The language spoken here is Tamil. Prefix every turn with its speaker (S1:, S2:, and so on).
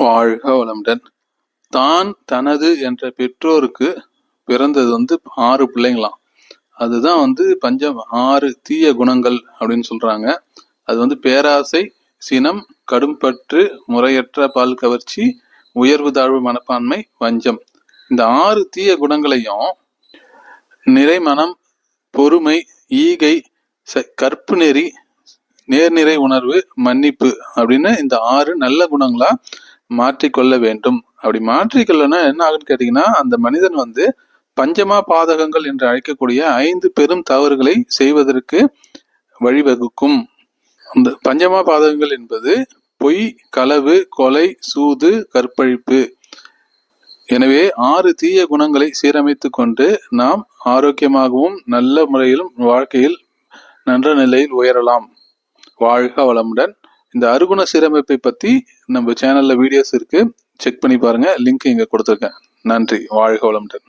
S1: வாழ்க வளமுடன். தான் தனது என்ற பெற்றோருக்கு பிறந்தது வந்து ஆறு பிள்ளைங்களாம். அதுதான் வந்து பஞ்சம் ஆறு தீய குணங்கள் அப்படின்னு சொல்றாங்க. அது வந்து பேராசை சினம் கடும்பற்று முறையற்ற பால் கவர்ச்சி உயர்வு தாழ்வு மனப்பான்மை வஞ்சம். இந்த ஆறு தீய குணங்களையும் நிறைமனம் பொறுமை ஈகை ச- கற்பு நெறி நேர்நிறை உணர்வு மன்னிப்பு அப்படின்னு இந்த ஆறு நல்ல குணங்களா மாற்றிக்கொள்ள வேண்டும். அப்படி மாற்றிக்கொள்ளனா என்ன ஆகுன்னு கேட்டீங்கன்னா அந்த மனிதன் வந்து பஞ்சமா பாதகங்கள் என்று அழைக்கக்கூடிய ஐந்து பெரும் தவறுகளை செய்வதற்கு வழிவகுக்கும். அந்த பஞ்சமா பாதகங்கள் என்பது பொய் களவு கொலை சூது கற்பழிப்பு. எனவே ஆறு தீய குணங்களை சீரமைத்துக் கொண்டு நாம் ஆரோக்கியமாகவும் நல்ல முறையிலும் வாழ்க்கையில் நன்ற நிலையில் உயரலாம். வாழ்க வளமுடன். இந்த அருகுண சீரமைப்பை பற்றி நம்ம சேனலில் வீடியோஸ் இருக்குது செக் பண்ணி பாருங்கள் லிங்க் இங்கே கொடுத்துருக்கேன். நன்றி. வாழ்க வளமுடன்.